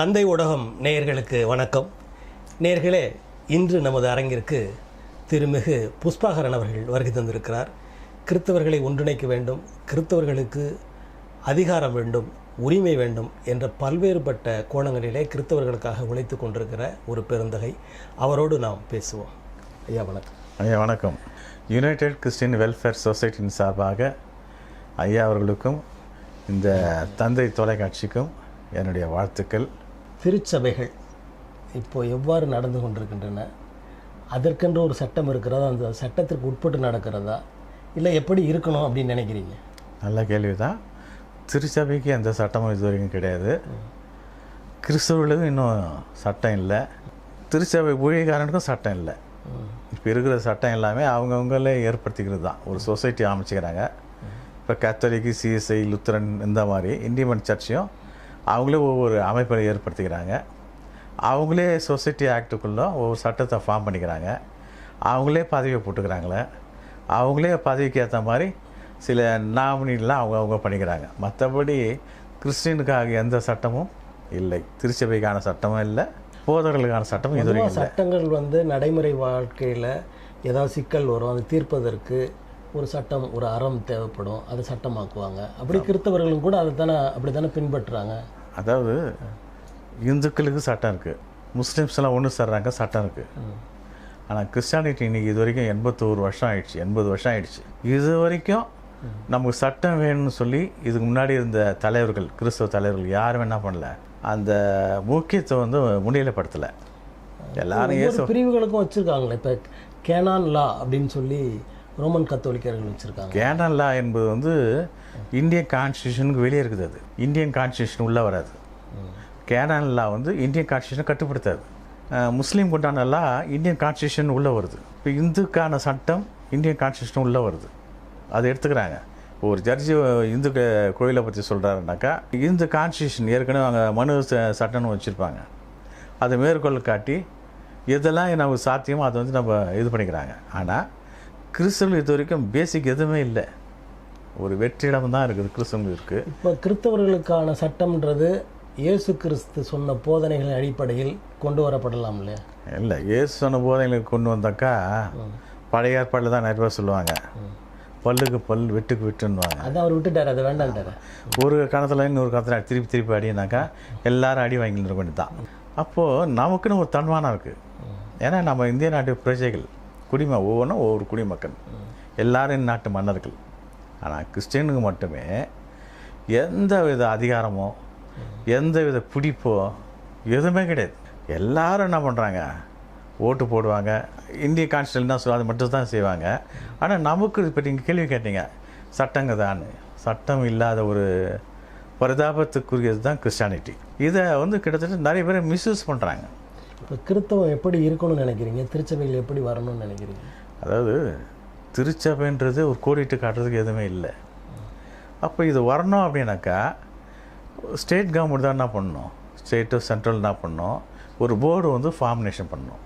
தந்தை ஊடகம் நேயர்களுக்கு வணக்கம். நேயர்களே இன்று நமது அரங்கிற்கு திருமிகு புஷ்பாகரன் அவர்கள் வருகை தந்திருக்கிறார். கிறித்தவர்களை ஒன்றிணைக்க வேண்டும் கிறித்தவர்களுக்கு அதிகாரம் வேண்டும் உரிமை வேண்டும் என்ற பல்வேறுபட்ட கோணங்களிலே கிறித்தவர்களுக்காக உழைத்து கொண்டிருக்கிற ஒரு பெருந்தகை. அவரோடு நாம் பேசுவோம். ஐயா வணக்கம். ஐயா வணக்கம். யுனைடெட் கிறிஸ்டின் வெல்ஃபேர் சொசைட்டியின் சார்பாக ஐயா அவர்களுக்கும் இந்த தந்தை தொலைக்காட்சிக்கும் என்னுடைய வாழ்த்துக்கள். திருச்சபைகள் இப்போ எவ்வாறு நடந்து கொண்டிருக்கின்றன? அதற்கென்று ஒரு சட்டம் இருக்கிறதா? அந்த சட்டத்திற்கு உட்பட்டு நடக்கிறதா? இல்லை எப்படி இருக்கணும் அப்படின்னு நினைக்கிறீங்க? நல்ல கேள்வி தான் திருச்சபைக்கு எந்த சட்டமும் இது வரைக்கும் கிடையாது. கிறிஸ்தவர்களுக்கும் இன்னும் சட்டம் இல்லை. திருச்சபை ஊழியக்காரனுக்கும் சட்டம் இல்லை. இப்போ இருக்கிற சட்டம் எல்லாமே அவங்கவுங்களே ஏற்படுத்திக்கிறது தான். ஒரு சொசைட்டி அமைச்சிக்கிறாங்க. இப்போ கத்தோலிக்கு சிஎஸ்ஐ லுத்தரன் இந்த மாதிரி இண்டியன் சர்ச்சையும் அவங்களே ஒவ்வொரு அமைப்பை ஏற்படுத்திக்கிறாங்க. அவங்களே சொசைட்டி ஆக்டுக்குள்ளே ஒவ்வொரு சட்டத்தை ஃபார்ம் பண்ணிக்கிறாங்க. அவங்களே பதவியை போட்டுக்கிறாங்களே. அவங்களே பதவிக்கு ஏற்ற மாதிரி சில நாமினிலாம் அவங்க அவங்க பண்ணிக்கிறாங்க. மற்றபடி கிறிஸ்டினுக்காக எந்த சட்டமும் இல்லை. திருச்சபைக்கான சட்டமும் இல்லை. போதர்களுக்கான சட்டமும் இது சட்டங்கள் வந்து நடைமுறை வாழ்க்கையில் ஏதாவது சிக்கல் வரும் அதை தீர்ப்பதற்கு ஒரு சட்டம் ஒரு அறம் தேவைப்படும். அதை சட்டமாக்குவாங்க. அப்படி கிறித்தவர்களும் கூட அதை தானே அப்படி தானே பின்பற்றுறாங்க? அதாவது இந்துக்களுக்கு சட்டம் இருக்குது முஸ்லீம்ஸ்லாம் ஒன்று சேர்றாங்க சட்டம் இருக்குது ஆனால் கிறிஸ்டானிட்டி இன்னைக்கு இது வரைக்கும் எண்பத்தோரு வருஷம் ஆயிடுச்சு எண்பது வருஷம் ஆயிடுச்சு. இது வரைக்கும் நமக்கு சட்டம் வேணும்னு சொல்லி இதுக்கு முன்னாடி இருந்த தலைவர்கள் கிறிஸ்தவ தலைவர்கள் யாரும் என்ன பண்ணல. அந்த முக்கியத்துவம் வந்து முன்னிலைப்படுத்தலை. எல்லாரும் இயேசு பிரிவுகளுக்கும் வச்சுருக்காங்களே. இப்போ கேனான் லா அப்படின்னு சொல்லி ரோமன் கத்தோலிக்கர்கள் வச்சுருக்காங்க. கேனன் லா என்பது வந்து இந்தியன் கான்ஸ்டியூஷனுக்கு வெளியே இருக்குது அது. இந்தியன் கான்ஸ்டியூஷன் உள்ளே வராது. கேனன் லா வந்து இந்தியன் கான்ஸ்டியூஷனை கட்டுப்படுத்தாது. முஸ்லீம் கொண்டான லா இந்தியன் கான்ஸ்டியூஷன் உள்ளே வருது. இப்போ இந்துக்கான சட்டம் இந்தியன் கான்ஸ்டியூஷன் உள்ளே வருது. அதை எடுத்துக்கிறாங்க. ஒரு ஜட்ஜி இந்து கோயிலை பற்றி சொல்கிறாருனாக்கா இந்து கான்ஸ்டியூஷன் ஏற்கனவே அவங்க மனு சட்டம்னு வச்சுருப்பாங்க. அதை மேற்கொள்ள காட்டி எதெல்லாம் நமக்கு சாத்தியமோ அதை வந்து நம்ம இது பண்ணிக்கிறாங்க. ஆனால் கிறிஸ்தவர்கள் இது வரைக்கும் பேசிக் எதுவுமே இல்லை. ஒரு வெற்றிடம் தான் இருக்குது கிறிஸ்தவங்களுக்கு இப்போ கிறிஸ்தவர்களுக்கான சட்டம்ன்றது இயேசு கிறிஸ்து சொன்ன போதனைகளின் அடிப்படையில் கொண்டு வரப்படலாம் இல்லையா? இல்லை இயேசு சொன்ன போதைங்களுக்கு கொண்டு வந்தாக்கா பழைய ஏற்பாடில் தான் நிறைய பேர் சொல்லுவாங்க. பல்லுக்கு பல் வெட்டுக்கு வெட்டுன்னுவாங்க. அதான் அவர் விட்டுட்டார் அதை வேண்டான்ட்டார் ஒரு காலத்தில் இன்னொரு காலத்தில் திருப்பி திருப்பி அடினாக்கா எல்லாரும் அடி வாங்கிட்டு வேண்டியது தான். அப்போது நமக்குன்னு ஒரு தன்மானம் இருக்குது ஏன்னா நம்ம இந்திய நாட்டு பிரஜைகள் குடிம ஒவ்வொன்றும் ஒவ்வொரு குடிமக்கள். எல்லாரும் நாட்டு மன்னர்கள். ஆனால் கிறிஸ்டியனுக்கு மட்டுமே எந்த வித அதிகாரமோ எந்த வித பிடிப்போ எதுவுமே கிடையாது. எல்லாரும் என்ன பண்ணுறாங்க ஓட்டு போடுவாங்க. இந்திய கான்ஸ்டியூஷன் தான் சொல்லுவாங்க அது மட்டும் தான் செய்வாங்க. ஆனால் நமக்கு இப்போ நீங்கள் கேள்வி கேட்டீங்க. சட்டங்க தான் சட்டம் இல்லாத ஒரு பரிதாபத்துக்குரியது தான் கிறிஸ்டானிட்டி இதை வந்து கிட்டத்தட்ட நிறைய பேர் மிஸ்யூஸ் பண்ணுறாங்க இப்போ கிறித்தவம் எப்படி இருக்கணும்னு நினைக்கிறீங்க? திருச்சபையில் எப்படி வரணும்னு நினைக்கிறீங்க? அதாவது திருச்சபைன்றது ஒரு கோடிட்டு காட்டுறதுக்கு எதுவுமே இல்லை. அப்போ இது வரணும் அப்படின்னாக்கா ஸ்டேட் கவர்மெண்ட் தான் என்ன பண்ணணும் ஸ்டேட்டு சென்ட்ரல் என்ன பண்ணணும் ஒரு போர்டு வந்து ஃபார்மினேஷன் பண்ணணும்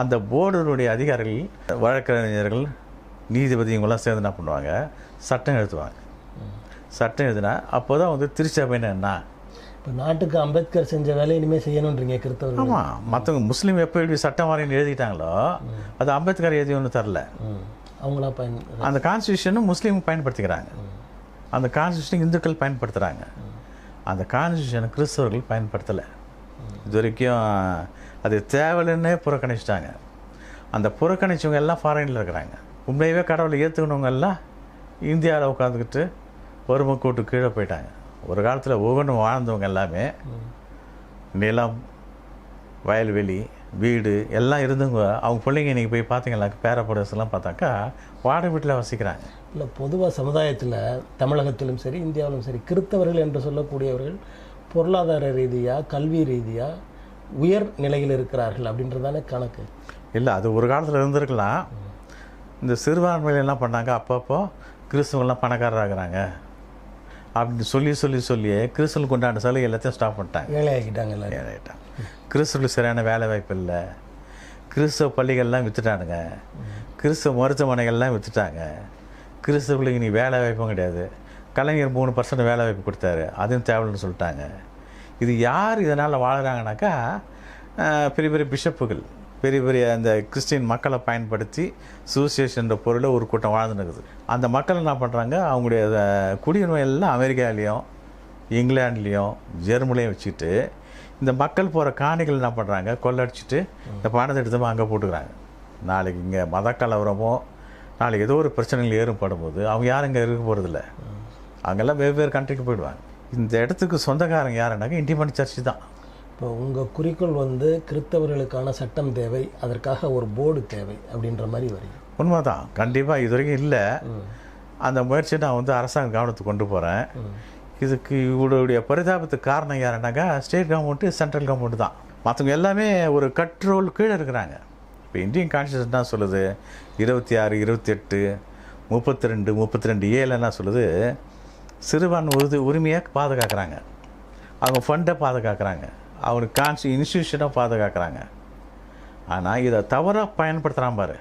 அந்த போர்டுடைய அதிகாரிகள் வழக்கறிஞர்கள் நீதிபதி இவங்கெல்லாம் சேர்ந்து என்ன பண்ணுவாங்க? சட்டம் எழுதுவாங்க. சட்டம் எழுதுனா அப்போ தான் வந்து திருச்சபைன்னு என்ன? இப்போ நாட்டுக்கு அம்பேத்கர் செஞ்ச வேலையை இனிமேல் செய்யணுன்றீங்க கிறித்தவர்கள். ஆமாம் மற்றவங்க முஸ்லீம் எப்போ எப்படி சட்டம் வரைன்னு எழுதிட்டாங்களோ அது அம்பேத்கர் எழுதி ஒன்றும் தரல. அவங்களா பயன் அந்த கான்ஸ்டியூஷனும் முஸ்லீம் பயன்படுத்திக்கிறாங்க. அந்த கான்ஸ்டியூஷன் இந்துக்கள் பயன்படுத்துகிறாங்க அந்த கான்ஸ்டியூஷனை கிறிஸ்தவர்கள் பயன்படுத்தலை. இது வரைக்கும் அது தேவையில்லைன்னே புறக்கணிச்சிட்டாங்க. அந்த புறக்கணிச்சவங்க எல்லாம் ஃபாரினில் இருக்கிறாங்க. உண்மையவே கடவுளை ஏற்றுக்கணவங்க எல்லாம் இந்தியாவில் உட்காந்துக்கிட்டு வறுமை கூட்டு கீழே போயிட்டாங்க. ஒரு காலத்தில் ஒவ்வொன்றும் வாழ்ந்தவங்க எல்லாமே நிலம் வயல்வெளி வீடு எல்லாம் இருந்தவங்க அவங்க பிள்ளைங்க இன்றைக்கி போய் பார்த்தீங்களா பேரப்படலாம் பார்த்தாக்கா வாடகை வீட்டில் வசிக்கிறாங்க. இல்லை பொதுவாக சமுதாயத்தில் தமிழகத்திலும் சரி இந்தியாவிலும் சரி கிறித்தவர்கள் என்று சொல்லக்கூடியவர்கள் பொருளாதார ரீதியாக கல்வி ரீதியாக உயர் நிலையில் இருக்கிறார்கள் அப்படின்றதானே கணக்கு. இல்லை அது ஒரு காலத்தில் இருந்திருக்கலாம். இந்த சிறுபான்மையில் என்ன பண்ணாங்க அப்பப்போ கிறிஸ்தவங்கள்லாம் பணக்காரராகிறாங்க. அப்படின்னு சொல்லி சொல்லி சொல்லி கிறிஸ்தவங்களுக்கு உண்டான சலுகை எல்லாத்தையும் ஸ்டாப் பண்ணிட்டாங்க. ஏழையாக்கிட்டாங்க எல்லாரும். ஏழைட்டான் கிறிஸ்தவர்களுக்கு சரியான வேலை வாய்ப்பு இல்லை. கிறிஸ்தவ பள்ளிகள்லாம் விற்றுட்டானுங்க கிறிஸ்தவ மருத்துவமனைகள்லாம் விற்றுட்டாங்க கிறிஸ்தவர்களுக்கு இனி வேலை வாய்ப்பும் கிடையாது. கலைஞர் மூணு பர்சன்ட் வேலை வாய்ப்பு கொடுத்தாரு. அதுவும் தேவைன்னு சொல்லிட்டாங்க. இது யார் இதனால் வாழுறாங்கனாக்கா அஹ், பெரிய பெரிய பிஷப்புகள் பெரிய பெரிய அந்த கிறிஸ்டின் மக்களை பயன்படுத்தி சூசியேஷன்ற பொருளை ஒரு கூட்டம் வாழ்ந்துன்னு இருக்குது. அந்த மக்கள் என்ன பண்ணுறாங்க அவங்களுடைய குடியுரிமை எல்லாம் அமெரிக்காலேயும் இங்கிலாண்ட்லேயும் ஜெர்மனிலையும் வச்சுட்டு இந்த மக்கள் போகிற காணிகள் என்ன பண்ணுறாங்க கொள்ளடிச்சிட்டு இந்த பணத்தை எடுத்து அங்கே போட்டுக்கிறாங்க. நாளைக்கு இங்கே மத கலவரமோ நாளைக்கு ஏதோ ஒரு பிரச்சனைகள் ஏற்படும் போது அவங்க யாரும் இங்கே இருக்க போகிறதில்ல அங்கெல்லாம் வெவ்வேறு கண்ட்ரிக்கு போயிடுவாங்க. இந்த இடத்துக்கு சொந்தக்காரங்க யாருன்னாக்க இண்டிபெண்ட் சர்ச்சு தான். இப்போ உங்கள் குறிக்கோள் வந்து கிறிஸ்தவர்களுக்கான சட்டம் தேவை அதற்காக ஒரு போர்டு தேவை அப்படின்ற மாதிரி வருது. உண்மைதான். கண்டிப்பாக இது வரைக்கும் இல்லை. அந்த முயற்சியை நான் வந்து அரசாங்க கவனத்துக்கு கொண்டு போகிறேன் இதுக்கு இவருடைய பரிதாபத்துக்கு காரணம் யாருன்னாக்கா ஸ்டேட் கவர்மெண்ட்டு சென்ட்ரல் கவர்மெண்ட் தான். மற்றவங்க எல்லாமே ஒரு கண்ட்ரோல் கீழே இருக்கிறாங்க. இப்போ இந்தியன் கான்ஸ்டியூஷன் என்ன சொல்லுது? இருபத்தி ஆறு இருபத்தி எட்டு முப்பத்தி ரெண்டு முப்பத்தி ரெண்டு என்ன சொல்லுது? சிறுபான்மை உறுதி உரிமையை பாதுகாக்கிறாங்க. அவங்க ஃபண்டை பாதுகாக்கிறாங்க. அவனுக்கு கான்ஸ்டி இன்ஸ்டியூஷனை பாதுகாக்கிறாங்க. ஆனால் இதை தவறாக பயன்படுத்துகிறான் பாரு.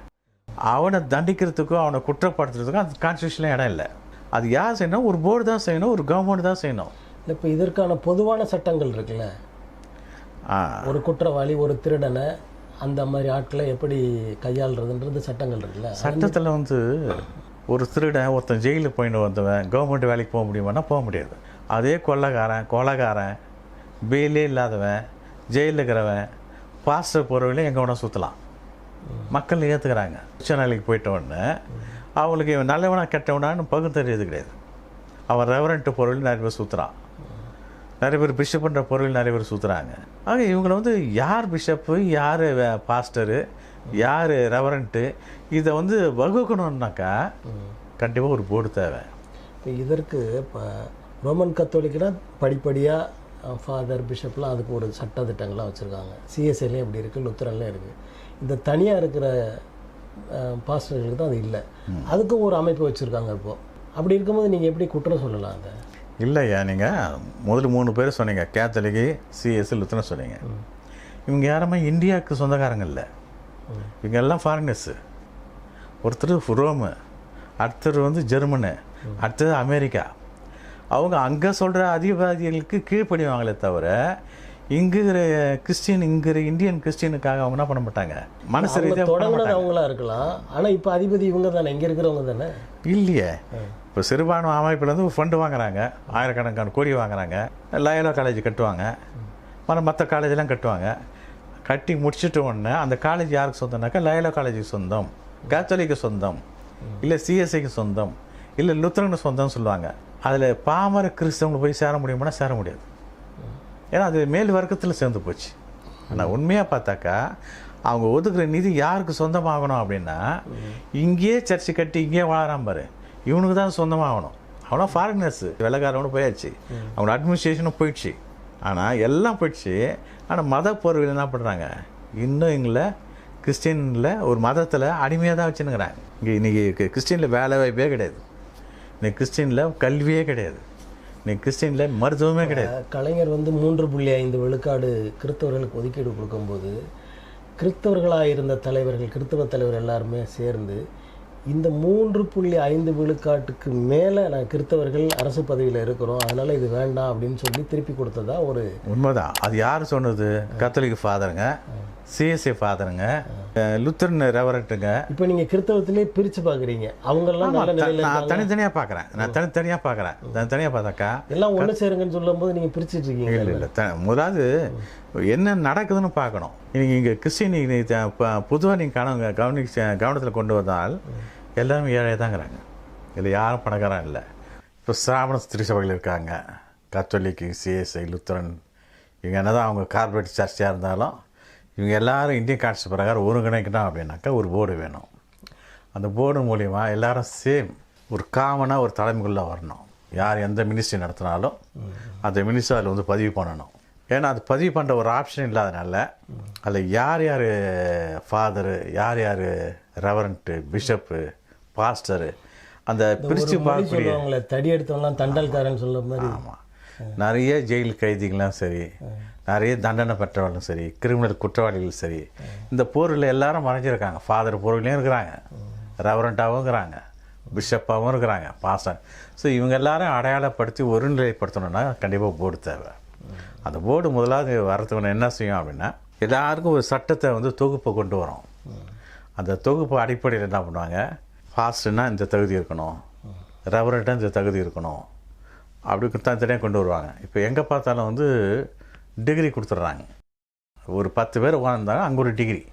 அவனை தண்டிக்கிறதுக்கோ அவனை குற்றப்படுத்துறதுக்கோ அந்த கான்ஸ்டியூஷனில் இடம் இல்லை. அது யார் செய்யணும்? ஒரு போர்டு தான் செய்யணும் ஒரு கவர்மெண்ட் தான் செய்யணும். இப்போ இதற்கான பொதுவான சட்டங்கள் இருக்குல்ல? ஒரு குற்றவாளி ஒரு திருடனை அந்த மாதிரி ஆட்களை எப்படி கையாளுறதுன்றது சட்டங்கள் இருக்குல்ல? சட்டத்தில் வந்து ஒரு திருடன் ஒருத்தன் ஜெயிலுக்கு போயிட்டு வந்தவன் கவர்மெண்ட் வேலைக்கு போக முடியுமானா போக முடியாது. அதே கொள்ளைக்காரன் கொலைகாரன் பெயிலே இல்லாதவன் ஜெயிலில் இருக்கிறவன் பாஸ்டர் போகிறவங்களே எங்கே வேணால் சுற்றலாம் மக்கள் ஏற்றுக்கிறாங்க உச்சநிலைக்கு போயிட்ட உடனே அவங்களுக்கு இவன் நல்லவனா கெட்டவனான்னு பகுத்தறியது கிடையாது. அவன் ரெவரண்ட்டு பொருள் நிறைய பேர் சுற்றுறான் நிறைய பேர் பிஷப்புன்ற பொருள் நிறைய பேர் சுற்றுறாங்க ஆக இவங்களை வந்து யார் பிஷப்பு யார் பாஸ்டரு யார் ரெவரண்ட்டு இதை வந்து வகுக்கணுன்னாக்கா கண்டிப்பாக ஒரு போர்டு தேவை. இப்போ இதற்கு இப்போ ரோமன் கத்தோலிக்கனா படிப்படியாக ஃபாதர் பிஷப்லாம் அதுக்கு ஒரு சட்ட திட்டங்கள்லாம் வச்சுருக்காங்க சிஎஸ்ஐலையும் இப்படி இருக்குது லுத்தரன்லையும் இருக்குது இந்த தனியாக இருக்கிற பாஸ்டர்களுக்கு தான் அது இல்லை. அதுக்கும் ஒரு அமைப்பு வச்சுருக்காங்க இப்போது அப்படி இருக்கும்போது நீங்கள் எப்படி குற்றம் சொல்லலாம் அதை? இல்லையா நீங்கள் முதல்ல மூணு பேர் சொன்னீங்க. கேத்தலிக்கு சிஎஸ் லுத்தன சொன்னீங்க. இவங்க யாருமே இந்தியாவுக்கு சொந்தக்காரங்க இல்லை. இவங்க எல்லாம் ஃபாரினர்ஸு ஒருத்தர் ரோமு அடுத்தர் வந்து ஜெர்மனு அடுத்தது அமெரிக்கா. அவங்க அங்கே சொல்கிற அதிகாரிகளுக்கு கீழ்ப்படிவாங்களே தவிர இங்கே இருக்கிற கிறிஸ்டின் இங்கே இருக்கிற இந்தியன் கிறிஸ்டினுக்காக அவங்க என்ன பண்ண மாட்டாங்க? மனசு ரீதியாக அவங்களா இருக்கலாம். ஆனால் இப்போ அதிபதி இவங்க தானே? இங்கே இருக்கிறவங்க தானே? இல்லையே. இப்போ சிறுபான்மை அமைப்புலேருந்து ஃபண்டு வாங்குறாங்க. ஆயிரக்கணக்கான கோடி வாங்குறாங்க. லயோலா காலேஜ் கட்டுவாங்க. மற்ற காலேஜெலாம் கட்டுவாங்க. கட்டி முடிச்சிட்ட உடனே அந்த காலேஜ் யாருக்கு சொந்தம்னாக்கா லயோலா காலேஜுக்கு சொந்தம். கேத்தலிக்கு சொந்தம். இல்லை சிஎஸ்ஐக்கு சொந்தம். இல்லை லுத்தரனுக்கு சொந்தம்னு சொல்லுவாங்க. அதில் பாமர கிறிஸ்தவங்களை போய் சேர முடியுமானா சேர முடியாது. ஏன்னா அது மேல் வர்க்கத்தில் சேர்ந்து போச்சு. ஆனால் உண்மையாக பார்த்தாக்கா அவங்க ஒதுக்குற நிதி யாருக்கு சொந்தமாகணும் அப்படின்னா இங்கேயே சர்ச்சு கட்டி இங்கேயே வாழறான் பாரு. இவனுக்கு தான் சொந்தமாகணும். அவனா ஃபாரினர்ஸு வெள்ளக்காரவனு போயாச்சு. அவனோட அட்மினிஸ்ட்ரேஷனும் போயிடுச்சு. ஆனால் எல்லாம் போயிடுச்சு. ஆனால் மத போர்வில் என்ன பண்ணுறாங்க இன்னும் எங்களை கிறிஸ்டினில் ஒரு மதத்தில் அடிமையாக தான் வச்சுன்னுங்கிறாங்க இங்கே இன்றைக்கி கிறிஸ்டினில் வேலை வாய்ப்பே கிடையாது. இன்னைக்கு கிறிஸ்டினில் கல்வியே கிடையாது. இன்னைக்கு கிறிஸ்டினில் மருத்துவமே கிடையாது. கலைஞர் வந்து மூன்று புள்ளி ஐந்து விழுக்காடு கிறிஸ்தவர்களுக்கு ஒதுக்கீடு கொடுக்கும்போது கிறிஸ்தவர்களாக இருந்த தலைவர்கள் கிறிஸ்தவ தலைவர் எல்லாருமே சேர்ந்து இந்த மூன்று புள்ளி ஐந்து விழுக்காட்டுக்கு மேலே நான் கிறிஸ்தவர்கள் அரசு பதவியில் இருக்கிறோம். அதனால் இது வேண்டாம் அப்படின்னு சொல்லி திருப்பி கொடுத்ததா ஒரு உண்மைதான். அது யார் சொன்னது? கத்தோலிக் ஃபாதருங்க சிஎஸ்ஐ ஃபாதருங்க லுத்தரன் ரெவரண்ட்டுங்க இப்போ நீங்கள் கிறிஸ்தவத்திலே பிரித்து பார்க்குறீங்க அவங்கெல்லாம் நான் தனித்தனியாக பார்க்குறேன் நான் தனித்தனியாக பார்க்குறேன் தனித்தனியாக பார்த்தாக்கா எல்லாம் ஒன்று சேருங்கன்னு சொல்லும்போது நீங்கள் பிரிச்சுட்டு இருக்கீங்க. இல்லை இல்லை முதலாவது என்ன நடக்குதுன்னு பார்க்கணும். நீங்கள் இங்கே கிறிஸ்டின் பொதுவாக நீங்கள் கவன கவனி கவனத்தில் கொண்டு வந்தால் எல்லாரும் ஏழை தாங்கிறாங்க இதில் யாரும் பணக்காரன் இல்லை. இப்போ சிராவண திருச்சபைகள் இருக்காங்க. Catholic CSI Lutheran. இவங்க என்ன தான் அவங்க கார்பரேட் சர்ச்சையாக இருந்தாலும் இவங்க எல்லாரும் இந்தியன் காட்சி பிரகாரம் ஒருங்கிணைக்கணும் அப்படின்னாக்கா ஒரு போர்டு வேணும். அந்த போர்டு மூலிமா எல்லாரும் சேம் ஒரு காமனாக ஒரு தலைமைக்குள்ளே வரணும். யார் எந்த மினிஸ்ட்ரி நடத்தினாலும் அந்த மினிஸ்ட்ரி அதில் வந்து பதிவு பண்ணணும். ஏன்னா அது பதிவு பண்ணுற ஒரு ஆப்ஷன் இல்லாதனால அதில் யார் யார் ஃபாதரு யார் யார் ரெவரண்ட்டு பிஷப்பு பாஸ்டரு அந்த பிரித்து பார்க்கக்கூடிய சொல்லுவாங்களே தடி எடுத்தவங்களாம் தண்டல்காரன் சொல்ல மாதிரி. ஆமாம் நிறைய ஜெயில் கைதிகளும் சரி நிறைய தண்டனை பெற்றவர்களும் சரி கிரிமினல் குற்றவாளிகள் சரி இந்த போரில் எல்லாரும் மறைஞ்சிருக்காங்க. ஃபாதர் போர்லையும் இருக்கிறாங்க ரெவரண்ட்டாகவும் இருக்கிறாங்க பிஷப்பாகவும் இருக்கிறாங்க பாசன் ஸோ இவங்க எல்லாரும் அடையாளப்படுத்தி ஒருநிலைப்படுத்தணும்னா கண்டிப்பாக போர்டு தேவை. அந்த போர்டு முதலாவது வரதுக்கு என்ன செய்யும் அப்படின்னா எல்லாருக்கும் ஒரு சட்டத்தை வந்து தொகுப்பை கொண்டு வரும். அந்த தொகுப்பு அடிப்படையில் என்ன பண்ணுவாங்க? ஃபாஸ்ட்னா இந்த தகுதி இருக்கணும். ரெவரண்ட்டாக இந்த தகுதி இருக்கணும். அப்படி தனித்தனியாக கொண்டு வருவாங்க. இப்போ எங்கே பார்த்தாலும் வந்து டிகிரி கொடுத்துட்றாங்க. ஒரு பத்து பேர் உட்காந்துருந்தாங்க அங்கே ஒரு டிகிரி.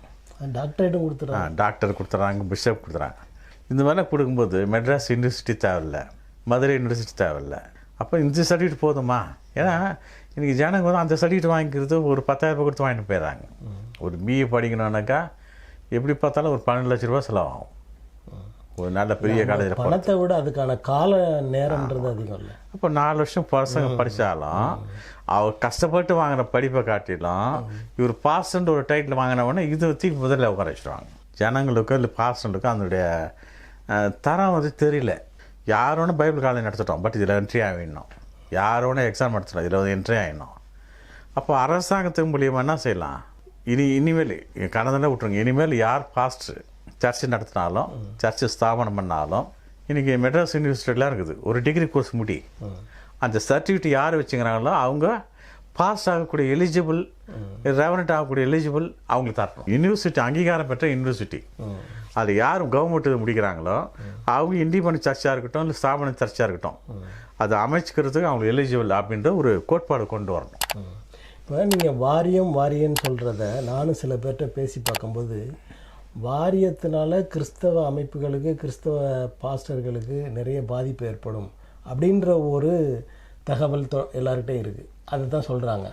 டாக்டரேட்டும் கொடுத்துட்றாங்க. டாக்டர் கொடுத்துட்றாங்க பிஷப் கொடுத்துட்றாங்க. இந்த மாதிரிலாம் கொடுக்கும்போது மெட்ராஸ் யூனிவர்சிட்டி தேவையில்ல மதுரை யூனிவர்சிட்டி தேவையில்ல. அப்போ இந்த சர்டிஃபிகேட் போதுமா? ஏன்னா இன்றைக்கி ஜனங்க வந்து அந்த சர்டிஃபிகேட் வாங்கிக்கிறது ஒரு பத்தாயிரம் ரூபாய் கொடுத்து வாங்கிட்டு போயிடுறாங்க. ஒரு பிஏ படிக்கணும்னாக்கா எப்படி பார்த்தாலும் ஒரு பன்னெண்டு லட்ச ரூபா செலவாகும். ஒரு நல்ல பெரிய காலேஜில் பணத்தை விட அதுக்கான கால நேரம்ன்றது அதிகம் இல்லை. அப்போ நாலு வருஷம் பசங்க படித்தாலும் அவர் கஷ்டப்பட்டு வாங்குற படிப்பை காட்டிலும் இவர் பாஸ்ன்ற ஒரு டைட்டில் வாங்கினவொடனே இது தூக்கி முதல்ல உட்கார வச்சுருவாங்க. ஜனங்களுக்கும் இல்லை பாஸ்டனுக்கும் அதனுடைய தரம் வந்து தெரியல. யாரோன்னு பைபிள் காலேஜ் நடத்திட்டோம். பட் இதில் என்ட்ரி ஆகிடணும் யாரோன்னு எக்ஸாம் நடத்திட்டோம் இதில் வந்து என்ட்ரி ஆகிடணும் அப்போ அரசாங்கத்துக்கு மூலியமாக என்ன செய்யலாம்? இனி இனிமேல் கடந்தே விட்ருங்க இனிமேல் யார் பாஸ்டர் சர்ச்சு நடத்தினாலும் சர்ச்சு ஸ்தாபனம் பண்ணாலும் இன்றைக்கி மெட்ராஸ் யூனிவர்சிட்டிலாம் இருக்குது. ஒரு டிகிரி கோர்ஸ் முடி. அந்த சர்டிஃபிகேட் யார் வச்சுக்கிறாங்களோ அவங்க பாஸ் ஆகக்கூடிய எலிஜிபிள் ரெவனண்ட் ஆகக்கூடிய எலிஜிபிள் அவங்களுக்கு தரணும். யூனிவர்சிட்டி அங்கீகாரம் பெற்ற யூனிவர்சிட்டி அது யார் கவர்மெண்ட் முடிக்கிறாங்களோ அவங்க இண்டிபெண்ட் சர்ச்சாக இருக்கட்டும் இல்லை ஸ்தாபன சர்ச்சாக இருக்கட்டும். அது அமைச்சுக்கிறதுக்கு அவங்க எலிஜிபிள் அப்படின்ற ஒரு கோட்பாடு கொண்டு வரணும். இப்போ நீங்கள் வாரியம் வாரியம்னு சொல்கிறத நானும் சில பேர்கிட்ட பேசி பார்க்கும்போது வாரியத்தினால கிறிஸ்தவ அமைப்புகளுக்கு கிறிஸ்தவ பாஸ்டர்களுக்கு நிறைய பாதிப்பு ஏற்படும் அப்படின்ற ஒரு தகவல் தொ எல்லார்கிட்டையும் இருக்குது அதை தான் சொல்கிறாங்க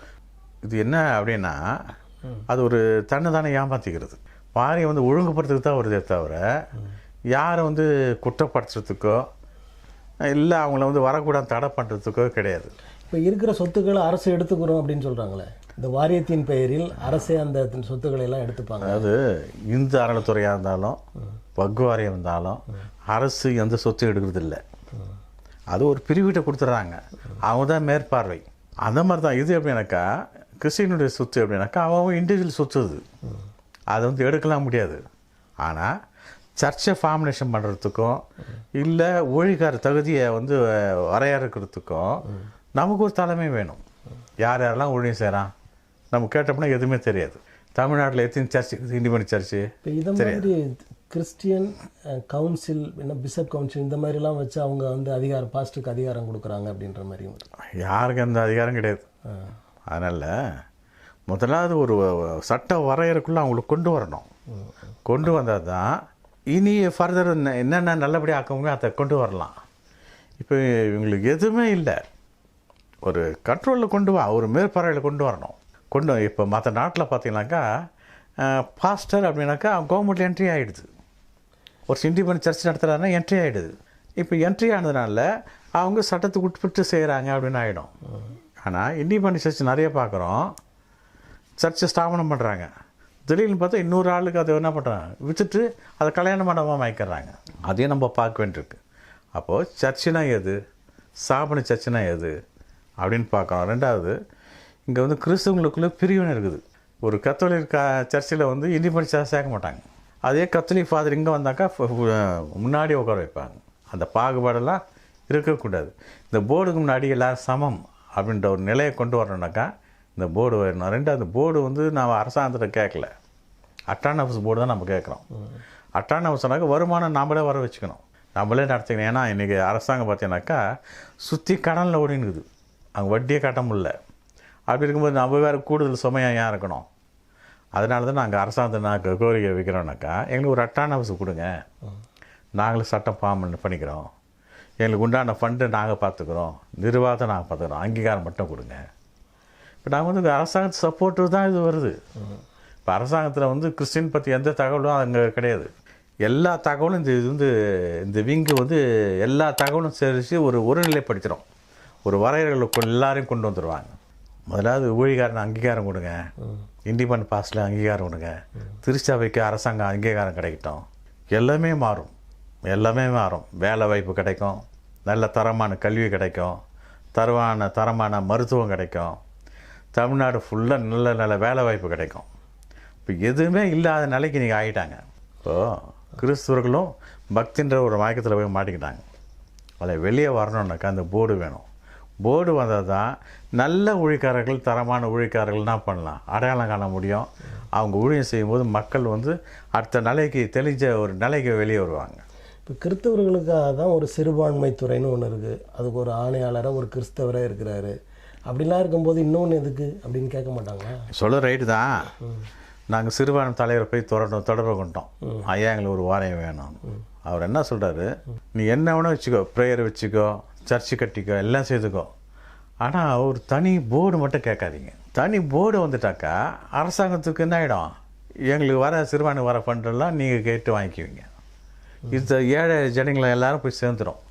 இது என்ன அப்படின்னா அது ஒரு தன்னை தானே ஏமாற்றிக்கிறது வாரியம் வந்து ஒழுங்குபடுத்துறதுக்கு தான் வருதே தவிர யாரை வந்து குற்றப்படுத்துறதுக்கோ இல்லை அவங்கள வந்து வரக்கூடாது தடை பண்ணுறதுக்கோ கிடையாது. இப்போ இருக்கிற சொத்துக்களை அரசு எடுத்துக்கிறோம் அப்படின்னு சொல்கிறாங்களே இந்த வாரியத்தின் பெயரில் அரசே அந்த சொத்துக்களை எல்லாம் எடுத்துப்பாங்க. அதாவது இந்து அறநிலைத்துறையாக இருந்தாலும் வக்கு வாரியம் இருந்தாலும் அரசு எந்த சொத்தும் எடுக்கிறது இல்லை அது ஒரு பிரிவிட்ட கொடுத்துட்றாங்க. அவங்க தான் மேற்பார்வை. அந்த மாதிரி தான் இது எப்படின்னாக்கா கிறிஸ்டினுடைய சொத்து எப்படின்னாக்கா அவன் இண்டிவிஜுவல் சொத்து அது. அதை வந்து எடுக்கலாம் முடியாது. ஆனால் சர்ச்சை ஃபார்முலேஷன் பண்ணுறதுக்கும் இல்லை ஊழிகார தகுதியை வந்து வரையறுக்கிறதுக்கும் நமக்கு ஒரு தலைமை வேணும். யார் யாரெல்லாம் ஊழியம் செய்கிறான் நம்ம கேட்டோம்னா எதுவுமே தெரியாது. தமிழ்நாட்டில் எத்தனை சர்ச் இண்டிபெண்ட் சர்ச்சு? இப்போ இதை மாதிரி கிறிஸ்டியன் கவுன்சில் என்ன பிஷப் கவுன்சில் இந்த மாதிரிலாம் வச்சு அவங்க வந்து அதிகாரம் பாஸ்ட்டுக்கு அதிகாரம் கொடுக்குறாங்க அப்படின்ற மாதிரியும் இருக்கு. யாருக்கு அந்த அதிகாரம் கிடையாது. அதனால் முதலாவது ஒரு சட்ட வரையறைக்குள்ளே அவங்களுக்கு கொண்டு வரணும். கொண்டு வந்தால் தான் இனி ஃபர்தர் என்னென்ன நல்லபடியாக ஆக்க முடியும் அதை கொண்டு வரலாம். இப்போ இவங்களுக்கு எதுவுமே இல்லை. ஒரு கண்ட்ரோலில் கொண்டு வா ஒரு மேற்பார்வையில் கொண்டு வரணும். கொண்டு இப்போ மற்ற நாட்டில் பார்த்தீங்கன்னாக்கா பாஸ்டர் அப்படின்னாக்கா கவர்மெண்ட் என்ட்ரி ஆகிடுது ஒரு இண்டிபெண்ட் சர்ச் நடத்துகிறாருன்னா என்ட்ரி ஆகிடுது இப்போ என்ட்ரி ஆனதுனால அவங்க சட்டத்துக்கு உட்பட்டு செய்கிறாங்க அப்படின்னு ஆகிடும் ஆனால் இண்டிபெண்ட் சர்ச் நிறைய பார்க்குறோம். சர்ச்சை ஸ்தாபனம் பண்ணுறாங்க திடீர்னு பார்த்தா இன்னொரு ஆளுக்கு அதை என்ன பண்ணுறாங்க விற்றுட்டு அதை கல்யாண மண்டபமாக வாங்கிக்கிறாங்க அதையும் நம்ம பார்க்க வேண்டியிருக்கு. அப்போது சர்ச்சுனா எது? ஸ்தாபன சர்ச்சுனா எது? அப்படின்னு பார்க்குறோம் ரெண்டாவது இங்கே வந்து கிறிஸ்தவங்களுக்குள்ளே பிரிவினை இருக்குது. ஒரு கத்தோலிக் சர்ச்சில் வந்து இண்டிபெண்ட் சர்ச் சேர்க்க மாட்டாங்க. அதே கத்தோலிக் ஃபாதர் இங்கே வந்தாக்கா முன்னாடி உட்கார வைப்பாங்க. அந்த பாகுபாடெல்லாம் இருக்கக்கூடாது. இந்த போர்டுக்கு முன்னாடி எல்லோரும் சமம் அப்படின்ற ஒரு நிலையை கொண்டு வரணுனாக்கா இந்த போர்டு வரணும். ரெண்டாவது போர்டு வந்து நான் அரசாங்கத்தில் கேட்கல. அட்டானமஸ் போர்டு தான் நம்ம கேட்குறோம். அட்டானமஸ்னாக்கா வருமானம் நாம்மளே வர வச்சுக்கணும். நம்மளே நடத்திக்கணும். ஏன்னா இன்றைக்கி அரசாங்கம் பார்த்தீங்கன்னாக்கா சுற்றி கடனில் ஓடினுக்குது அங்கே வட்டியே கட்ட முடில அப்படி இருக்கும்போது நம்ம வேறு கூடுதல் சுமையாக ஏன் இருக்கணும்? அதனால தான் நாங்கள் அரசாங்கத்தை நாங்கள் கோரிக்கை வைக்கிறோம்னாக்கா எங்களுக்கு ஒரு அட்டானமஸ் கொடுங்க. நாங்களும் சட்டம் ஃபார்ம் பண்ணிக்கிறோம். எங்களுக்கு உண்டான ஃபண்டு நாங்கள் பார்த்துக்குறோம். நிர்வாகத்தை நாங்கள் பார்த்துக்குறோம். அங்கீகாரம் மட்டும் கொடுங்க. இப்போ நாங்கள் வந்து அரசாங்கத்து சப்போர்ட்டு தான் இது வருது. இப்போ அரசாங்கத்தில் வந்து கிறிஸ்டின் பற்றி எந்த தகவலும் அங்கே கிடையாது. எல்லா தகவலும் இந்த இது வந்து இந்த விங்கு வந்து எல்லா தகவலும் சேரித்து ஒரு ஒருநிலைப்படுத்திடும் ஒரு வரையறைகளுக்கு எல்லாரையும் கொண்டு வந்துடுவாங்க முதலாவது ஊழிகாரன் அங்கீகாரம் கொடுங்க. இண்டிபெண்ட் பாஸில் அங்கீகாரம் கொடுங்க. திருச்சபைக்கு அரசாங்கம் அங்கீகாரம் கிடைக்கட்டும். எல்லாமே மாறும். எல்லாமே மாறும். வேலை வாய்ப்பு கிடைக்கும். நல்ல தரமான கல்வி கிடைக்கும். தரமான தரமான மருத்துவம் கிடைக்கும். தமிழ்நாடு ஃபுல்லாக நல்ல நல்ல வேலை வாய்ப்பு கிடைக்கும். இப்போ எதுவுமே இல்லாத நிலைக்கு நீங்கள் ஆகிட்டாங்க இப்போது கிறிஸ்துவர்களும் பக்தின்ற ஒரு மயக்கத்தில் போய் மாட்டிக்கிட்டாங்க. அதில் வெளியே வரணுன்னாக்கா அந்த போர்டு வேணும். போர்டு வந்தால் தான் நல்ல ஊழியக்காரர்கள் தரமான ஊழியக்காரர்கள் என்ன பண்ணலாம்? அடையாளம் காண முடியும். அவங்க ஊழியம் செய்யும்போது மக்கள் வந்து அடுத்த நிலைக்கு தெளிஞ்ச ஒரு நிலைக்கு வெளியே வருவாங்க. இப்போ கிறிஸ்தவர்களுக்காக தான் ஒரு சிறுபான்மை துறைன்னு ஒன்று இருக்குது அதுக்கு ஒரு ஆணையாளராக ஒரு கிறிஸ்தவராக இருக்கிறாரு. அப்படிலாம் இருக்கும்போது இன்னொன்று எதுக்கு? அப்படின்னு கேட்க மாட்டாங்களா? சொல்ல ரைட்டு தான். நாங்கள் சிறுபான்மை தலைவரை போய் தொடர்ந்து தொடர்பு கொண்டோம். ஐயா எங்களுக்கு ஒரு வாரியம் வேணும். அவர் என்ன சொல்கிறாரு நீ என்ன வேணால் வச்சுக்கோ ப்ரேயர் வச்சுக்கோ சர்ச்சு கட்டிக்கோ எல்லாம் செய்துக்கோ. ஆனால் ஒரு தனி போர்டு மட்டும் கேட்காதீங்க. தனி போர்டு வந்துட்டாக்கா அரசாங்கத்துக்கு என்ன ஆகிடும் எங்களுக்கு வர சிறுபான்மை வர ஃபண்டெல்லாம் நீங்கள் கேட்டு வாங்கிக்குவீங்க. இது ஏழை ஜனங்களை எல்லாரும் போய் சேர்ந்துடும்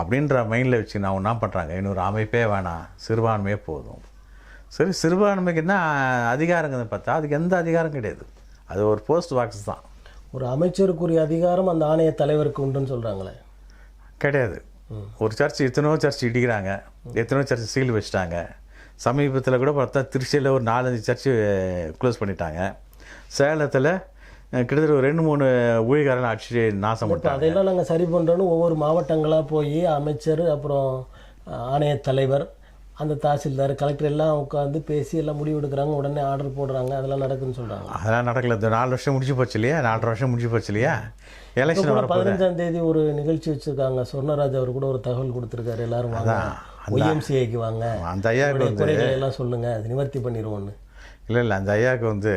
அப்படின்ற மைண்டில் வச்சு நான் என்ன பண்ணுறாங்க இன்னொரு அமைப்பே வேணாம். சிறுபான்மையே போதும். சரி சிறுபான்மைக்கு என்ன அதிகாரங்கிறது பார்த்தா அதுக்கு எந்த அதிகாரம் கிடையாது. அது ஒரு போஸ்ட் பாக்ஸ் தான். ஒரு அமைச்சருக்குரிய அதிகாரம் அந்த ஆணைய தலைவருக்கு உண்டுன்னு சொல்கிறாங்களே கிடையாது. ஒரு சர்ச் எத்தனையோ சர்ச் இடிக்கிறாங்க. எத்தனையோ சர்ச் சீல் வச்சுட்டாங்க. சமீபத்தில் கூட பார்த்தா திருச்சியில் ஒரு நாலஞ்சு சர்ச்சு க்ளோஸ் பண்ணிட்டாங்க. சேலத்தில் கிட்டத்தட்ட ஒரு ரெண்டு மூணு ஊழியக்காரர்கள் அடிச்சு நாசம் இப்போ பண்ணிட்டாங்க. அதையெல்லாம் நாங்கள் சரி பண்ணுறோன்னு ஒவ்வொரு மாவட்டங்களாக போய் அமைச்சர் அப்புறம் ஆணைய தலைவர் அந்த தாசில்தார் கலெக்டர் எல்லாம் உட்காந்து பேசி எல்லாம் முடிவு எடுக்கிறாங்க உடனே ஆர்டர் போடுறாங்க அதெல்லாம் நடக்குன்னு சொல்கிறாங்க அதெல்லாம் நடக்கல. இந்த நாலு வருஷம் முடிஞ்சு போச்சு இல்லையா? நாலரை வருஷம் முடிஞ்சு போச்சு இல்லையா? எலெக்ஷன் பதினஞ்சாம் தேதி ஒரு நிகழ்ச்சி வச்சிருக்காங்க. சொர்ணராஜ் அவர் கூட ஒரு தகவல் கொடுத்துருக்காரு. எல்லாரும் வாங்க. ஒய்எம்சிஐக்கு வாங்க. அந்த ஐயாவுக்கு வந்து எல்லாம் சொல்லுங்க. அது நிவர்த்தி பண்ணிடுவோன்னு இல்லை இல்லை அந்த ஐயாவுக்கு வந்து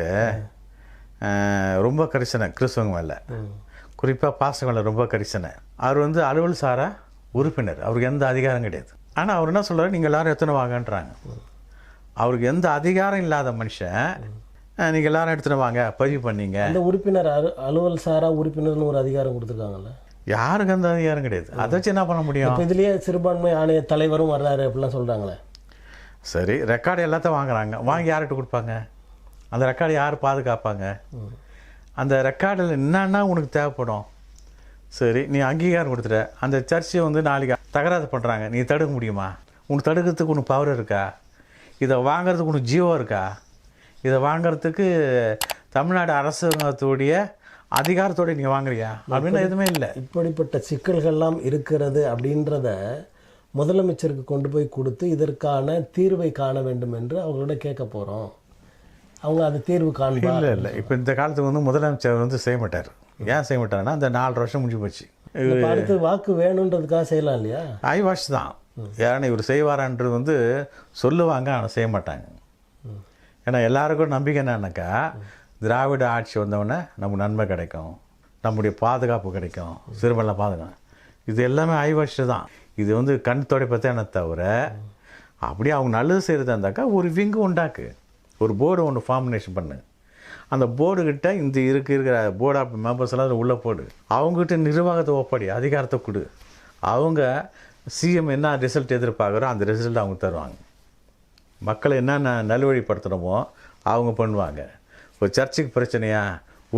ரொம்ப கரிசனை. கிறிஸ்தவங்க மேலே. குறிப்பாக பாச மேலே ரொம்ப கரிசனை. அவர் வந்து அலுவல் சாரா உறுப்பினர். அவருக்கு எந்த அதிகாரம் கிடையாது. ஆனால் அவர் என்ன சொல்றாரு? நீங்கள் எல்லாரும் எத்தனை வாங்கன்றாங்க. அவருக்கு எந்த அதிகாரம் இல்லாத மனுஷன் நீங்கள் எல்லாரும் எடுத்துன்னு வாங்க பதிவு பண்ணீங்க. அந்த உறுப்பினர் அலு- அலுவல் சாரா உறுப்பினர்னு ஒரு அதிகாரம் கொடுத்துருக்காங்கல்ல? யாருக்கு அந்த அதிகாரம் கிடையாது. அதை வச்சு என்ன பண்ண முடியும்? இதுலயே சிறுபான்மை ஆணைய தலைவரும் வர்றாரு அப்படிலாம் சொல்றாங்களே. சரி ரெக்கார்டு எல்லாத்தையும் வாங்குறாங்க. வாங்கி யார்கிட்ட கொடுப்பாங்க? அந்த ரெக்கார்டு யார் பாதுகாப்பாங்க? அந்த ரெக்கார்டில் என்னன்னா உனக்கு தேவைப்படும்? சரி நீ அங்கீகாரம் கொடுத்துட்ட. அந்த சர்ச்சை வந்து நாளைக்கு தகராறு பண்ணுறாங்க நீ தடுக்க முடியுமா? உனக்கு தடுக்கிறதுக்கு உனக்கு பவர் இருக்கா? இதை வாங்குறதுக்கு உனக்கு ஜீவம் இருக்கா? இதை வாங்குறதுக்கு தமிழ்நாடு அரசாங்கத்துடைய அதிகாரத்தோட நீங்கள் வாங்குறியா? அப்படின்னு எதுவுமே இல்லை. இப்படிப்பட்ட சிக்கல்கள்லாம் இருக்கிறது அப்படின்றத முதலமைச்சருக்கு கொண்டு போய் கொடுத்து இதற்கான தீர்வை காண வேண்டும் என்று அவங்களோட கேட்க போறோம். அவங்க அது தீர்வு காண்பா இல்லை இல்லை. இப்போ இந்த காலத்துக்கு வந்து முதலமைச்சர் வந்து செய்ய மாட்டார். ஏன் செய்ய மாட்டாருன்னா அந்த நாலு வருஷம் முடிஞ்சு போச்சு. அடுத்து வாக்கு வேணுன்றதுக்காக செய்யலாம் இல்லையா? ஐ வாஷ் தான். ஏன்னா இவர் செய்வாரான்றது வந்து சொல்லுவாங்க ஆனால் செய்ய மாட்டாங்க. ஏன்னா எல்லாருக்கும் நம்பிக்கை என்னன்னாக்கா திராவிட ஆட்சி வந்தவொடனே நமக்கு நன்மை கிடைக்கும். நம்முடைய பாதுகாப்பு கிடைக்கும். சிறுமல்ல பாதுகாப்பு இது எல்லாமே ஐ வாஷ் தான். இது வந்து கண் துடைப்பத்தை என்ன தவிர அப்படியே அவங்க நல்லது செய்கிறதா இருந்தாக்கா ஒரு விங்கு உண்டாக்கு. ஒரு போர்டு ஒன்று ஃபார்மினேஷன் பண்ணு. அந்த போர்டுக்கிட்ட இந்த இருக்கு இருக்கிற போர்டு ஆஃப் மெம்பர்ஸ் எல்லாம் உள்ளே போடு. அவங்ககிட்ட நிர்வாகத்தை ஒப்படி அதிகாரத்தை கொடு. அவங்க சிஎம் என்ன ரிசல்ட் எதிர்பார்க்குறோ அந்த ரிசல்ட் அவங்க தருவாங்க. மக்களை என்னென்ன நல்வழிப்படுத்தணுமோ அவங்க பண்ணுவாங்க. ஒரு சர்ச்சுக்கு பிரச்சனையா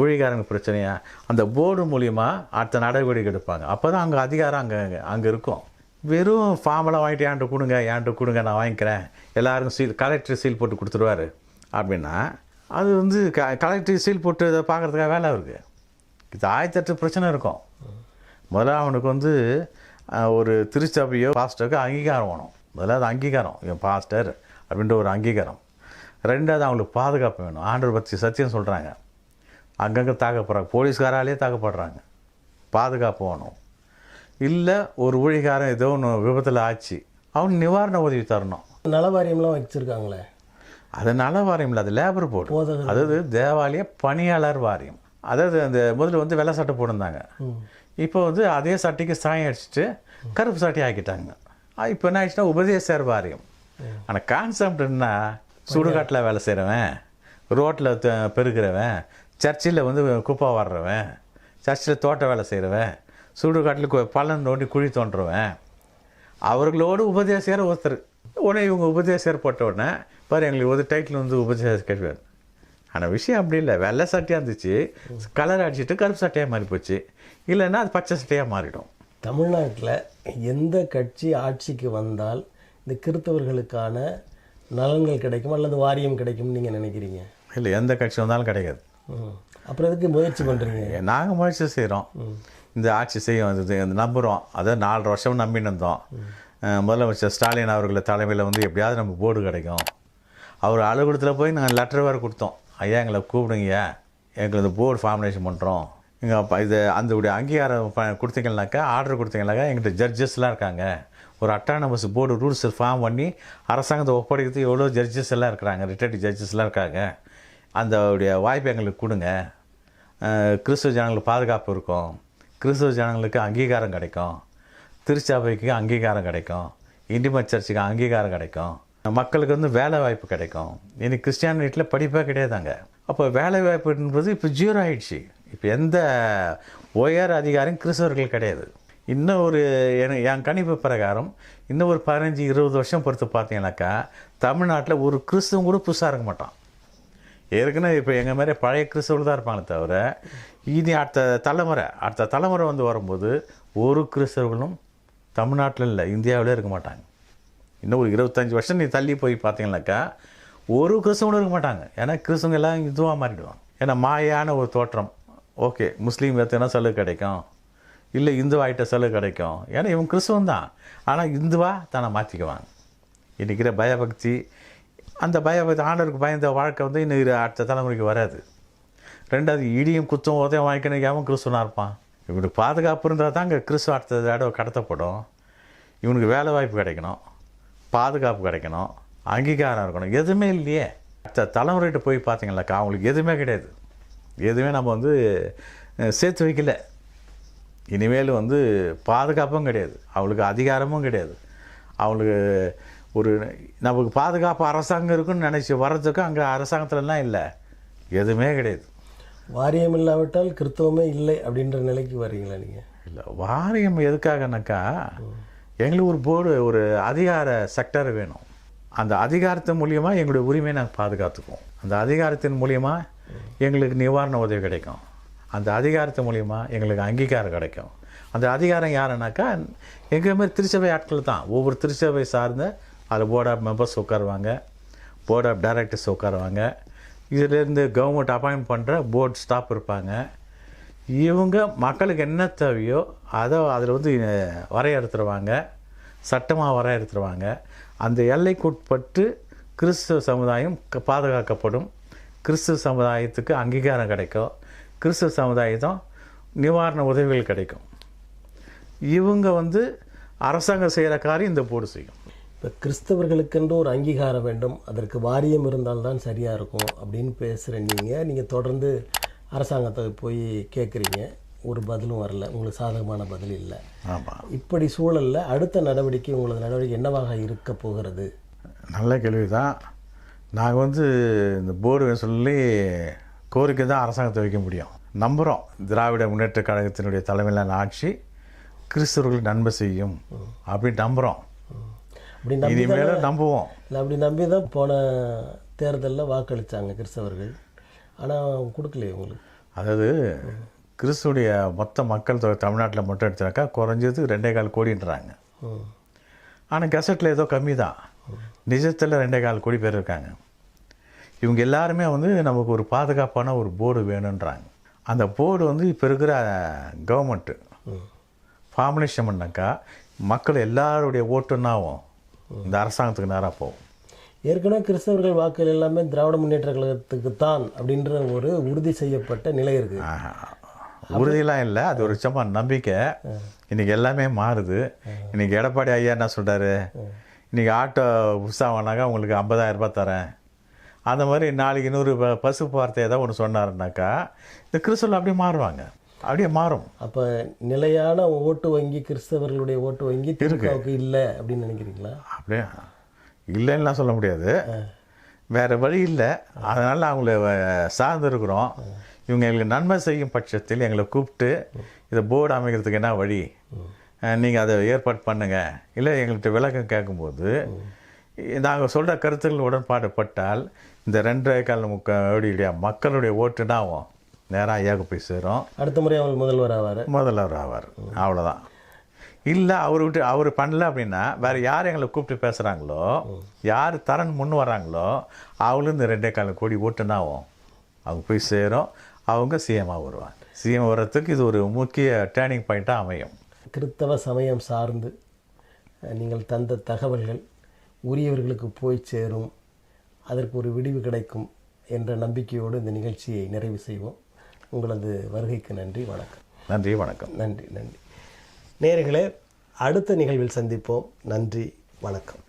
ஊழிகாரங்க பிரச்சனையா அந்த போர்டு மூலிமா அடுத்த நடவடிக்கை எடுப்பாங்க. அப்போ தான் அங்கே அதிகாரம் அங்கே அங்கே இருக்கும். வெறும் ஃபார்மெல்லாம் வாங்கிட்டு ஏன்ட்டு கொடுங்க ஏன்ட்டு கொடுங்க நான் வாங்கிக்கிறேன். எல்லாருக்கும் சீல் கலெக்டர் சீல் போட்டு கொடுத்துருவாரு. அப்படின்னா அது வந்து க கலெக்டர் சீல் போட்டு இதை பார்க்குறதுக்காக வேலை இருக்குது இது ஆயிரத்தெட்டு பிரச்சனை இருக்கும். முதல்ல அவனுக்கு வந்து ஒரு திருச்சபையோ பாஸ்டருக்கு அங்கீகாரம் வேணும். முதல்ல அது அங்கீகாரம். இவன் பாஸ்டர் அப்படின்ற ஒரு அங்கீகாரம். ரெண்டாவது அவங்களுக்கு பாதுகாப்பு வேணும். ஆண்டவர் பற்றி சத்தியம் சொல்கிறாங்க அங்கங்கே தாக்கப்படுறாங்க. போலீஸ்காராலே தாக்கப்படுறாங்க. பாதுகாப்பு வேணும். இல்லை ஒரு ஊழிகாரன் ஏதோ ஒன்று விபத்தில் ஆச்சு. அவன் நிவாரண உதவி தரணும். நலவாரியம்லாம் வச்சுருக்காங்களே? அது நல வாரியம் இல்லை அது லேபர் போர்டு. அதாவது தேவாலய பணியாளர் வாரியம். அதாவது அந்த முதல்ல வந்து வெள்ளை சட்டை போட்டிருந்தாங்க. இப்போ வந்து அதே சட்டைக்கு சாயம் அடிச்சுட்டு கருப்பு சட்டை ஆக்கிட்டாங்க. இப்போ என்ன ஆயிடுச்சுன்னா உபதேசர் வாரியம். ஆனால் கான்செப்ட் என்ன சுடுகாட்டில் வேலை செய்கிறவன் ரோட்டில் பெருக்கிறவன் சர்ச்சில் வந்து குப்பை வர்றவன் சர்ச்சில் தோட்ட வேலை செய்கிறவன் சுடுகாட்டில் பள்ளம் நோண்டி குழி தோண்டுறவன் அவர்களோடு உபதேசியர் ஒருத்தர். உடனே இவங்க உபதேசியர் போட்ட உடனே பாரு எங்களுக்கு ஒரு டைட்டில் வந்து உபதேசர் கேட்பார் ஆனால் விஷயம் அப்படி இல்லை. வெள்ளை சட்டையாக இருந்துச்சு கலர் அடிச்சிட்டு கருப்பு சட்டையாக மாறி போச்சு. இல்லைன்னா அது பச்சை சட்டையாக மாறிடும். தமிழ்நாட்டில் எந்த கட்சி ஆட்சிக்கு வந்தால் இந்த கிறித்தவர்களுக்கான நலன்கள் கிடைக்கும் அல்லது வாரியம் கிடைக்கும்னு நீங்கள் நினைக்கிறீங்க? இல்லை எந்த கட்சி வந்தாலும் கிடைக்காது. அப்புறம் எதுக்கு முயற்சி பண்ணுறீங்க நாங்கள் முயற்சி செய்கிறோம் இந்த ஆட்சி செய்யும் இது இது நம்புகிறோம் அதை நாலு வருஷம் நம்பின்னு இருந்தோம். முதலமைச்சர் ஸ்டாலின் அவர்கள் தலைமையில் வந்து எப்படியாவது நமக்கு போர்டு கிடைக்கும். அவர் அலுவலகத்தில் போய் நாங்கள் லெட்டர் வேறு கொடுத்தோம். ஐயா எங்களை கூப்பிடுங்க. எங்களுக்கு போர்டு ஃபார்மினேஷன் பண்ணுறோம் எங்கள் அப்போ இது அந்த உடைய அங்கீகாரம் ப கொடுத்தீங்கன்னாக்கா ஆர்டர் கொடுத்தீங்கனாக்கா எங்கள்கிட்ட ஜட்ஜஸ்லாம் இருக்காங்க. ஒரு அட்டானமஸ் போர்டு ரூல்ஸ் ஃபார்ம் பண்ணி அரசாங்கத்தை ஒப்படைக்கிறதுக்கு எவ்வளோ ஜட்ஜஸ் எல்லாம் இருக்கிறாங்க ரிட்டையர்டு ஜட்ஜஸ்லாம் இருக்காங்க. அந்த உடைய வாய்ப்பு எங்களுக்கு கொடுங்க. கிறிஸ்துவ ஜனங்களுக்கு பாதுகாப்பு இருக்கும். கிறிஸ்துவ ஜனங்களுக்கு அங்கீகாரம் கிடைக்கும். திருச்சபைக்கு அங்கீகாரம் கிடைக்கும். இண்டிமட் சர்ச்சுக்கு அங்கீகாரம் கிடைக்கும். மக்களுக்கு வந்து வேலை வாய்ப்பு கிடைக்கும். இனி கிறிஸ்டியானிட்டியில் படிப்பே கிடையாதாங்க. அப்போ வேலை வாய்ப்புன்றது இப்போ ஜீரோ ஆகிடுச்சு இப்போ எந்த உயர் அதிகாரியும் கிறிஸ்தவர்கள் கிடையாது. இன்னும் ஒரு என் கணிப்பு பிரகாரம் இன்னும் ஒரு பதினஞ்சு இருபது வருஷம் பொறுத்து பார்த்தீங்கன்னாக்கா தமிழ்நாட்டில் ஒரு கிறிஸ்துவம் கூட புதுசாக இருக்க மாட்டான். ஏற்கனவே இப்போ எங்கள் மாதிரி பழைய கிறிஸ்தவர்கள் தான் இருப்பாங்களே தவிர இனி அடுத்த தலைமுறை அடுத்த தலைமுறை வந்து வரும்போது ஒரு கிறிஸ்தவர்களும் தமிழ்நாட்டில் இல்லை இந்தியாவிலே இருக்க மாட்டாங்க. இன்னும் ஒரு இருபத்தஞ்சி வருஷம் நீ தள்ளி போய் பார்த்தீங்கன்னாக்கா ஒரு கிறிஸ்தவனும் இருக்க மாட்டாங்க. ஏன்னா கிறிஸ்தவங்க எல்லாம் இதுவாக மாறிடுவாங்க. ஏன்னா மாயான ஒரு தோற்றம். ஓகே முஸ்லீம் எடுத்தனா சலுகை கிடைக்கும்? இல்லை இந்துவாகிட்ட செலவு சலுகை கிடைக்கும். ஏன்னா இவன் கிறிஸ்தவன் தான். ஆனால் இந்துவாக தானே மாற்றிக்குவாங்க இன்றைக்கிற பயபக்தி அந்த பயபக்தி ஆண்டவருக்கு பயந்த வாழ்க்கை வந்து இன்னும் அடுத்த தலைமுறைக்கு வராது. ரெண்டாவது இடியும் குத்தும் உதயம் வாங்கிக்கணும் கிறிஸ்துவனாக இருப்பான். இவனுக்கு பாதுகாப்பு இருந்தால் தான் இங்கே கிறிஸ்துவ அடுத்த தடவை கடத்தப்படும். இவனுக்கு வேலை வாய்ப்பு கிடைக்கணும். பாதுகாப்பு கிடைக்கணும். அங்கீகாரம் இருக்கணும். எதுவுமே இல்லையே. அடுத்த தலைமுறைகிட்ட போய் பார்த்தீங்களாக்கா அவங்களுக்கு எதுவுமே கிடையாது. எதுவுமே நம்ம வந்து சேர்த்து வைக்கல. இனிமேல் வந்து பாதுகாப்பும் கிடையாது. அவளுக்கு அதிகாரமும் கிடையாது. அவளுக்கு ஒரு நமக்கு பாதுகாப்பு அரசாங்கம் இருக்குன்னு நினச்சி வர்றதுக்கும் அங்கே அரசாங்கத்துலலாம் இல்லை. எதுவுமே கிடையாது. வாரியம் இல்லாவிட்டால் கிறிஸ்தவமே இல்லை அப்படின்ற நிலைக்கு வரீங்களா நீங்கள் இல்லை வாரியம் எதுக்காகனாக்கா எங்களுக்கு ஒரு போர்டு ஒரு அதிகார செக்டர் வேணும். அந்த அதிகாரத்தின் மூலியமாக எங்களுடைய உரிமையை நாங்கள் பாதுகாத்துக்குவோம். அந்த அதிகாரத்தின் மூலியமாக எங்களுக்கு நிவாரண உதவி கிடைக்கும். அந்த அதிகாரத்து மூலயமா எங்களுக்கு அங்கீகாரம் கிடைக்கும். அந்த அதிகாரம் யாருனாக்கா எங்கள் மாதிரி திருச்சபை ஆட்கள் தான். ஒவ்வொரு திருச்சபை சார்ந்த அதில் போர்ட் ஆஃப் மெம்பர்ஸ் உட்காருவாங்க. போர்ட் ஆஃப் டைரக்டர்ஸ் உட்காருவாங்க. இதிலேருந்து கவர்மெண்ட் அப்பாயின்ட் பண்ணுற போர்ட் ஸ்டாப் இருப்பாங்க. இவங்க மக்களுக்கு என்ன தேவையோ அதை அதில் வந்து வரையறுத்துருவாங்க. சட்டமாக வரையறுத்துருவாங்க. அந்த எல்லைக்குட்பட்டு கிறிஸ்துவ சமுதாயம் க- பாதுகாக்கப்படும். கிறிஸ்துவ சமுதாயத்துக்கு அங்கீகாரம் கிடைக்கும். கிறிஸ்துவ சமுதாயத்தும் நிவாரண உதவிகள் கிடைக்கும். இவங்க வந்து அரசாங்கம் செய்கிற காரியம் இந்த போர்டு செய்யும். இப்போ கிறிஸ்தவர்களுக்கென்று ஒரு அங்கீகாரம் வேண்டும். அதற்கு வாரியம் இருந்தால்தான் சரியாக இருக்கும் அப்படின்னு பேசுகிற நீங்கள் நீங்கள் தொடர்ந்து அரசாங்கத்தை போய் கேட்குறீங்க ஒரு பதிலும் வரல. உங்களுக்கு சாதகமான பதில் இல்லை. ஆமாம் இப்படி சூழலில் அடுத்த நடவடிக்கை உங்களது நடவடிக்கை என்னவாக இருக்க போகிறது? நல்ல கேள்வி தான் நாங்கள் வந்து இந்த போர்டு சொல்லி கோரிக்கை தான் அரசாங்கத்தை வைக்க முடியும். நம்புகிறோம் திராவிட முன்னேற்ற கழகத்தினுடைய தலைமையிலான ஆட்சி கிறிஸ்தவர்களுக்கு நன்மை செய்யும் அப்படின்னு நம்புகிறோம் அப்படி நம்பி நம்புவோம். இல்லை அப்படி நம்பி தான் போன தேர்தலில் வாக்களித்தாங்க கிறிஸ்தவர்கள். ஆனால் கொடுக்கலையே உங்களுக்கு. அதாவது கிறிஸ்துடைய மொத்த மக்கள் தொகை தமிழ்நாட்டில் மட்டும் எடுத்தாக்கா குறைஞ்சது ரெண்டே கால் கோடின்றாங்க. ஆனால் கெசட்டில் ஏதோ கம்மி தான் நிஜத்தில் ரெண்டே கால் கோடி பேர் இருக்காங்க. இவங்க எல்லாருமே வந்து நமக்கு ஒரு பாதுகாப்பான ஒரு போர்டு வேணுன்றாங்க. அந்த போர்டு வந்து இப்போ இருக்கிற கவர்மெண்ட்டு ஃபார்முலேஷன் பண்ணாக்கா மக்கள் எல்லாருடைய ஓட்டுன்னாவும் இந்த அரசாங்கத்துக்கு நேராக போகும் ஏற்கனவே கிறிஸ்தவர்கள் வாக்குகள் எல்லாமே திராவிட முன்னேற்ற கழகத்துக்கு தான் அப்படின்ற ஒரு உறுதி செய்யப்பட்ட நிலை இருக்குது ஆஹா. உறுதியெல்லாம் இல்லை. அது ஒரு சும்மா நம்பிக்கை. இன்னைக்கு எல்லாமே மாறுது. இன்னைக்கு எடப்பாடி ஐயா என்ன சொல்றாரு? இன்னைக்கு ஆட்டோ புதுசாக வாங்கினாக்கா உங்களுக்கு 50000 ரூபாய் தரேன். அந்த மாதிரி நாளைக்கு இன்னொரு ப- பசுப்பு வார்த்தை ஏதாவது ஒன்று சொன்னாருனாக்கா இந்த கிறிஸ்தவர்கள் அப்படியே மாறுவாங்க. அப்படியே மாறும். அப்போ நிலையான ஓட்டு வங்கி கிறிஸ்தவர்களுடைய ஓட்டு வங்கி திமுகவுக்கு இல்லை அப்படின்னு நினைக்கிறீங்களா? அப்படியே இல்லைன்னுலாம் சொல்ல முடியாது. வேறு வழி இல்லை. அதனால் அவங்கள வ- சார்ந்து இருக்கிறோம். இவங்க எங்களுக்கு நன்மை செய்யும் பட்சத்தில் எங்களை கூப்பிட்டு இதை போர்டு அமைக்கிறதுக்கு என்ன வழி? நீங்கள் அதை ஏற்பாடு பண்ணுங்க. இல்லை எங்கள்கிட்ட விளக்கம் கேட்கும்போது நாங்கள் சொல்கிற கருத்துக்கள் உடன்பாடு பட்டால் இந்த ரெண்டரை கால் முக்காவுடைய மக்களுடைய ஓட்டுனா ஆகும்? நேராக ஐயாவுக்கு போய் சேரும். அடுத்த முறை அவங்க முதல்வர் ஆவார். முதல்வர் ஆவார். அவ்வளோதான் இல்லை அவர் விட்டு அவர் பண்ணல அப்படின்னா வேறு யார் எங்களை கூப்பிட்டு பேசுகிறாங்களோ யார் தரன் முன் வராங்களோ அவங்களும் இந்த ரெண்டே கால கோடி ஓட்டுனாவும் அவங்க போய் சேரும். அவங்க சிஎம்மாக வருவாங்க. சிஎம் வர்றதுக்கு இது ஒரு முக்கிய டேர்னிங் பாயிண்ட்டாக அமையும். கிறிஸ்தவ சமயம் சார்ந்து நீங்கள் தந்த தகவல்கள் உரியவர்களுக்கு போய் சேரும். அதற்கு ஒரு விடிவு கிடைக்கும் என்ற நம்பிக்கையோடு இந்த நிகழ்ச்சியை நிறைவு செய்வோம். உங்களது வருகைக்கு நன்றி வணக்கம். நன்றி வணக்கம். நன்றி நன்றி. நேயர்களே அடுத்த நிகழ்வில் சந்திப்போம். நன்றி வணக்கம்.